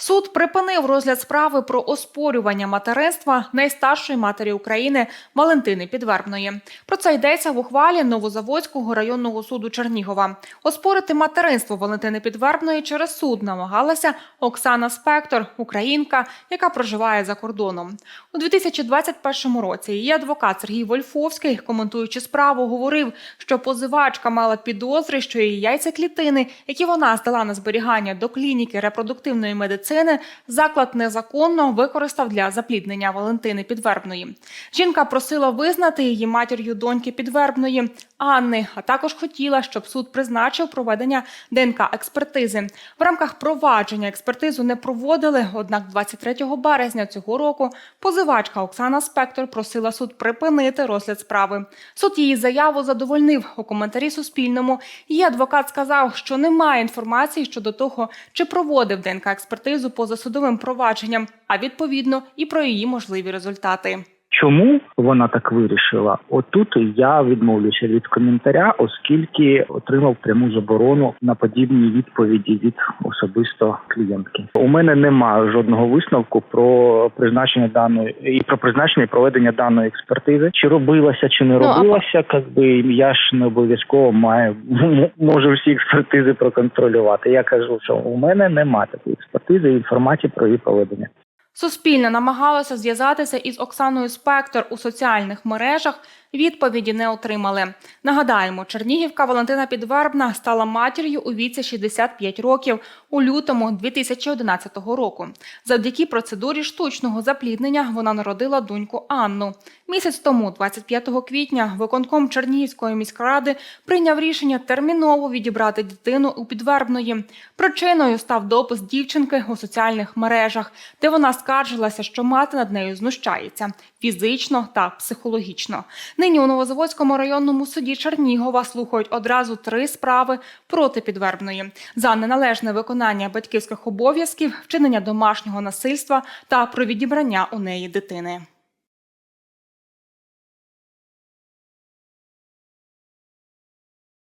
Суд припинив розгляд справи про оспорювання материнства найстаршої матері України Валентини Підвербної. Про це йдеться в ухвалі Новозаводського районного суду Чернігова. Оспорити материнство Валентини Підвербної через суд намагалася Оксана Спектор, українка, яка проживає за кордоном. У 2021 році її адвокат Сергій Вольфовський, коментуючи справу, говорив, що позивачка мала підозри, що її яйцеклітини, які вона здала на зберігання до клініки репродуктивної медицини, заклад незаконно використав для запліднення Валентини Підвербної. Жінка просила визнати її матір'ю доньки Підвербної Анни, а також хотіла, щоб суд призначив проведення ДНК-експертизи. В рамках провадження експертизу не проводили. Однак, 23 березня цього року позивачка Оксана Спектор просила суд припинити розгляд справи. Суд її заяву задовольнив у коментарі Суспільному. Її адвокат сказав, що немає інформації щодо того, чи проводив ДНК-експертизу поза судовим провадженням, а відповідно і про її можливі результати. Чому вона так вирішила? Отут я відмовлюся від коментаря, оскільки отримав пряму заборону на подібні відповіді від особисто клієнтки. У мене немає жодного висновку про призначення даної і про призначення і проведення даної експертизи. Чи робилася, чи не Ну, робилася, якби я ж не обов'язково маю можу всі експертизи проконтролювати. Я кажу, що у мене немає такої експертизи і інформації про її проведення. Суспільне намагалося зв'язатися із Оксаною Спектор у соціальних мережах. Відповіді не отримали. Нагадаємо, Чернігівка Валентина Підвербна стала матір'ю у віці 65 років у лютому 2011 року. Завдяки процедурі штучного запліднення вона народила доньку Анну. Місяць тому, 25 квітня, виконком Чернігівської міськради прийняв рішення терміново відібрати дитину у Підвербної. Причиною став допис дівчинки у соціальних мережах, де вона скаржилася, що мати над нею знущається фізично та психологічно. Нині у Новозаводському районному суді Чернігова слухають одразу три справи проти підвербної за неналежне виконання батьківських обов'язків, вчинення домашнього насильства та про відібрання у неї дитини.